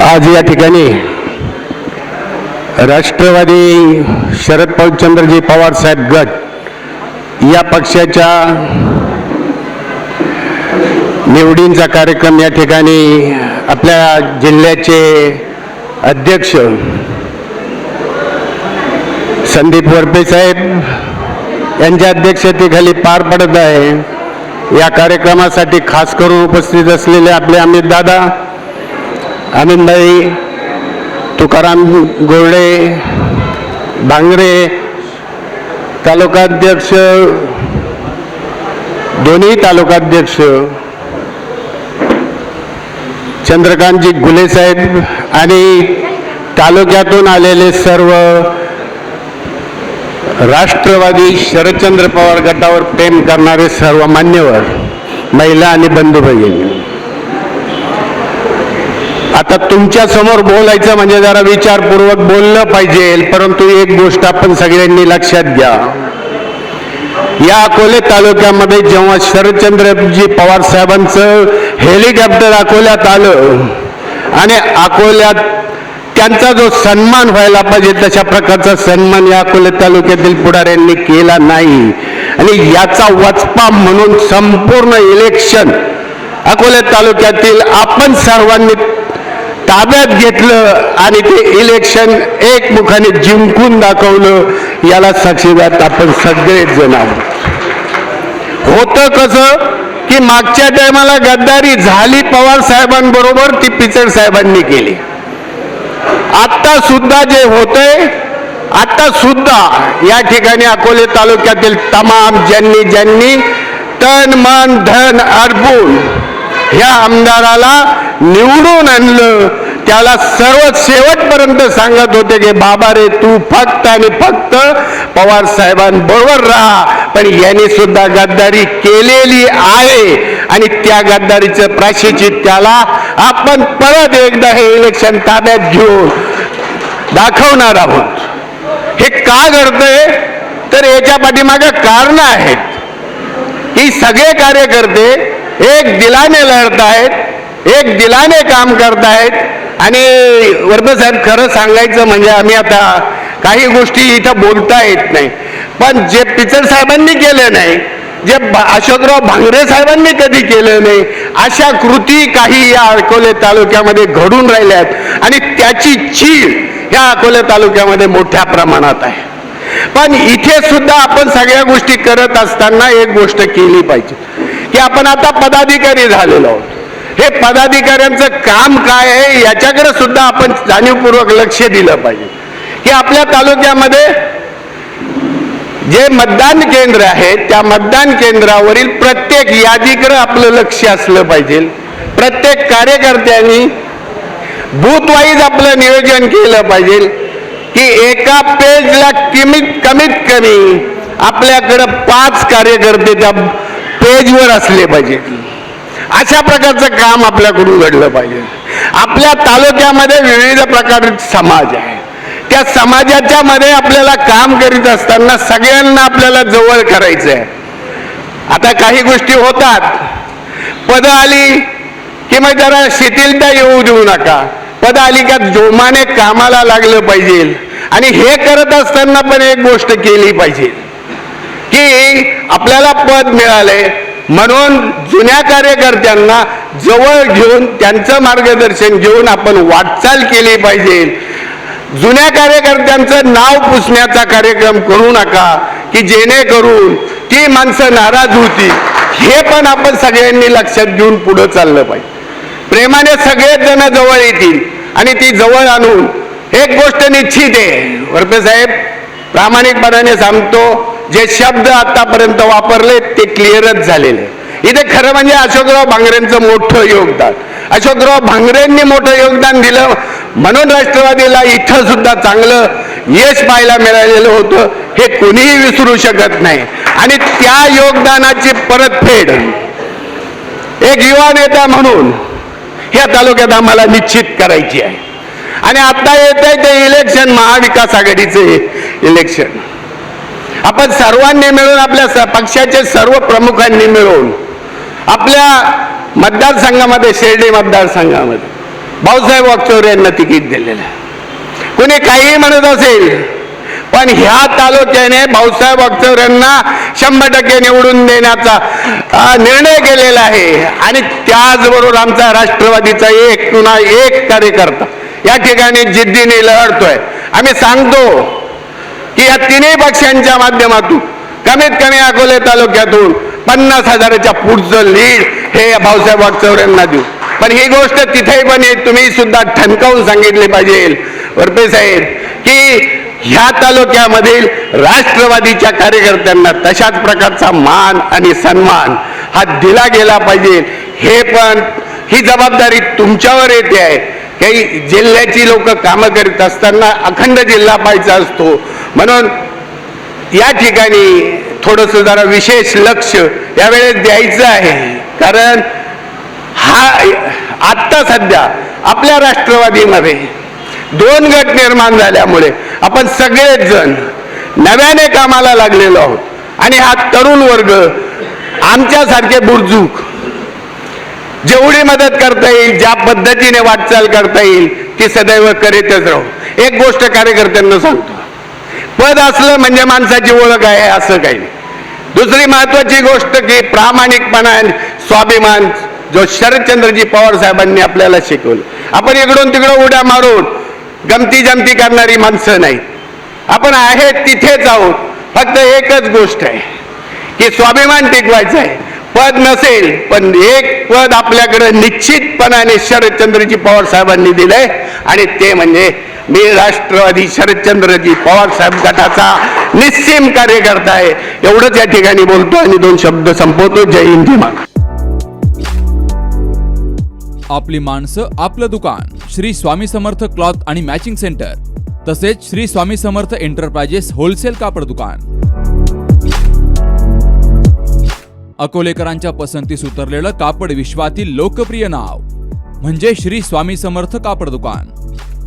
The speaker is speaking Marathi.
आज या ठिकाणी राष्ट्रवादी शरद पवचंद्रजी पवार साहेब गट या पक्षाच्या निवडींचा कार्यक्रम या ठिकाणी आपल्या जिल्ह्याचे अध्यक्ष संदीप वरपे साहेब यांच्या अध्यक्षतेखाली पार पडत आहे. या कार्यक्रमासाठी खास करून उपस्थित असलेले आपले अमित दादा आनंदबाई तुकाराम गोरडे भांगरे तालुकाध्यक्ष दोन्ही तालुकाध्यक्ष चंद्रकांतजी गुलेसाहेब आणि तालुक्यातून आलेले सर्व राष्ट्रवादी शरदचंद्र पवार गटावर प्रेम करणारे सर्व मान्यवर महिला आणि बंधू भगिनी. आता तुमच्यासमोर बोलायचं म्हणजे जरा विचारपूर्वक बोललं पाहिजे परंतु एक गोष्ट आपण सगळ्यांनी लक्षात घ्या. या अकोले तालुक्यामध्ये जेव्हा शरदचंद्रजी पवार साहेबांचं हेलिकॉप्टर अकोल्यात आलं आणि अकोल्यात त्यांचा जो सन्मान व्हायला पाहिजे तशा प्रकारचा सन्मान या अकोले तालुक्यातील पुढाऱ्यांनी केला नाही. आणि याचा वचपा म्हणून संपूर्ण इलेक्शन अकोले तालुक्यातील आपण सर्वांनी ताब्यात घेतलं आणि ते इलेक्शन एकमुखाने जिंकून दाखवलं याला साक्षीदार आपण सगळेच जण आहोत. होतं कसं की मागच्या टायमाला गद्दारी झाली पवार साहेबांबरोबर ती पिचड साहेबांनी केली. आता सुद्धा जे होतंय आता सुद्धा या ठिकाणी अकोले तालुक्यातील तमाम ज्यांनी ज्यांनी तन मन धन अर्पून ह्या आमदाराला निवडून आणलं. त्याला सर्व शेवटपर्यंत सांगत होते की बाबा रे तू फक्त आणि फक्त पवार साहेबांबरोबर राहा. पण यांनी सुद्धा गद्दारी केलेली आहे. आणि त्या गद्दारीचं प्राशिचित त्याला आपण परत एकदा हे इलेक्शन ताब्यात घेऊन दाखवणार आहोत. हे का घडतंय? तर याच्या पाठीमागे कारण आहेत. ही सगळे कार्यकर्ते एक दिलाने लढत आहेत एक दिलाने काम करतायत. आणि वर्ध साहेब खरं सांगायचं म्हणजे आम्ही आता काही गोष्टी इथं बोलता येत नाही. पण जे पिचर साहेबांनी केलं नाही जे अशोकराव भांगरे साहेबांनी कधी केलं नाही अशा कृती काही या अकोले तालुक्यामध्ये घडून राहिल्यात. आणि त्याची चीड या अकोले तालुक्यामध्ये मोठ्या प्रमाणात आहे. पण इथे सुद्धा आपण सगळ्या गोष्टी करत असताना एक गोष्ट केली पाहिजे. की आपण आता पदाधिकारी झालेलो आहोत. हे पदाधिकाऱ्यांचं काम काय आहे याच्याकडे सुद्धा आपण जाणीवपूर्वक लक्ष दिलं पाहिजे. की आपल्या तालुक्यामध्ये जे मतदान केंद्र आहे त्या मतदान केंद्रावरील प्रत्येक यादीकडे आपलं लक्ष असलं पाहिजे. प्रत्येक कार्यकर्त्यांनी बूथवाईज आपलं नियोजन केलं पाहिजे की एका पेजला किमीत कमीत कमी आपल्याकडं पाच कार्यकर्ते त्या पेजवर असले पाहिजे. अशा प्रकारचं काम आपल्याकडून घडलं पाहिजे. आपल्या तालुक्यामध्ये विविध प्रकारचे समाज आहे. त्या समाजाच्या मध्ये आपल्याला काम करीत असताना सगळ्यांना आपल्याला जवळ करायचं आहे आता काही गोष्टी होतात. पद आली की मग जरा शिथिलता येऊ देऊ नका. पद आली का जोमाने कामाला लागलं पाहिजे. आणि हे करत असताना पण एक गोष्ट केली पाहिजे. की आपल्याला पद मिळाले. म्हणून जुन्या कार्यकर्त्यांना जवळ घेऊन त्यांचं मार्गदर्शन घेऊन आपण वाटचाल केली पाहिजे. जुन्या कार्यकर्त्यांचं नाव पुसण्याचा कार्यक्रम करू नका की जेणेकरून ती माणसं नाराज होती हे पण आपण सगळ्यांनी लक्षात घेऊन पुढं चाललं पाहिजे. प्रेमाने सगळेच जण जवळ येतील आणि ती जवळ आणून एक गोष्ट निश्चित आहे. वरपे साहेब प्रामाणिकपणाने सांगतो जे शब्द आतापर्यंत वापरले ते क्लिअरच झालेले. इथे खरं म्हणजे अशोकराव भांगरेंचं मोठं योगदान. अशोकराव भांगरेंनी मोठं योगदान दिलं. म्हणून राष्ट्रवादीला इथं सुद्धा चांगलं यश पाहायला मिळालेलं होतं. हे कोणीही विसरू शकत नाही. आणि त्या योगदानाची परतफेड एक युवा नेता म्हणून ह्या तालुक्यात आम्हाला निश्चित करायची आहे. आणि आता येत आहे ते इलेक्शन महाविकास आघाडीचे इलेक्शन. आपण सर्वांनी मिळून आपल्या स- पक्षाचे सर्व प्रमुखांनी मिळून आपल्या मतदारसंघामध्ये शिर्डी मतदारसंघामध्ये भाऊसाहेब वागचौरे यांना तिकीट दिलेलं आहे. कोणी काहीही म्हणत असेल पण ह्या तालुक्याने भाऊसाहेब वागचौऱ्यांना शंभर टक्के निवडून देण्याचा निर्णय केलेला आहे. आणि त्याचबरोबर आमचा राष्ट्रवादीचा एक पुन्हा एक कार्यकर्ता या ठिकाणी जिद्दीने लढतोय. आम्ही सांगतो की या तिन्ही पक्षांच्या माध्यमातून कमीत कमी अकोले तालुक्यातून पन्नास हजाराच्या पुढचं लीड हे भाऊसाहेब वागचौऱ्यांना देऊ. पण ही गोष्ट तिथे पण तुम्ही सुद्धा ठणकावून सांगितली पाहिजे. वरपे साहेब की ह्या तालुक्यामधील राष्ट्रवादीच्या कार्यकर्त्यांना तशाच प्रकारचा मान आणि सन्मान हा दिला गेला पाहिजे. हे पण ही जबाबदारी तुमच्यावर येते आहे. काही जिल्ह्याची लोक कामं करीत असताना अखंड जिल्हा पाहिजे असतो. म्हणून या ठिकाणी थोडस जरा विशेष लक्ष यावेळेस द्यायचं आहे. कारण हा आत्ता सध्या आपल्या राष्ट्रवादीमध्ये दोन गट निर्माण झाल्यामुळे आपण सगळेच जण नव्याने कामाला लागलेलो आहोत. आणि हा तरुण वर्ग आमच्यासारखे बुरजूक जेवढी मदत करता येईल ज्या पद्धतीने वाटचाल करता येईल ती सदैव करीतच राहू. एक गोष्ट कार्यकर्त्यांना सांगतो. पद असलं म्हणजे माणसाची ओळख आहे असं काही नाही. दुसरी महत्वाची गोष्ट की प्रामाणिकपणा स्वाभिमान जो शरदचंद्रजी पवार साहेबांनी आपल्याला शिकवलं. आपण इकडून तिकडं उड्या मारून गमती जमती करणारी माणसं नाही. आपण आहे तिथेच आहोत फक्त एकच गोष्ट आहे की स्वाभिमान टिकवायचं आहे. पद नसेल पण एक पद आपल्याकडे निश्चितपणाने शरदचंद्रजी पवार साहेबांनी दिलंय आणि ते म्हणजे मी राष्ट्रवादी शरदचंद्रजी पवार साहेब गटाचा निस्सीम कार्यकर्ता आहे. एवढंच या ठिकाणी बोलतो आणि दोन शब्द संपवतो. जय हिंद आपली माणसं आपलं दुकान. श्री स्वामी समर्थ क्लॉथ आणि मॅचिंग सेंटर. तसेच श्री स्वामी समर्थ एंटरप्राइजेस होलसेल कापड दुकान. अकोलेकरांच्या पसंतीस उतरलेलं कापड विश्वातील लोकप्रिय नाव. म्हणजे श्री स्वामी समर्थ कापड दुकान.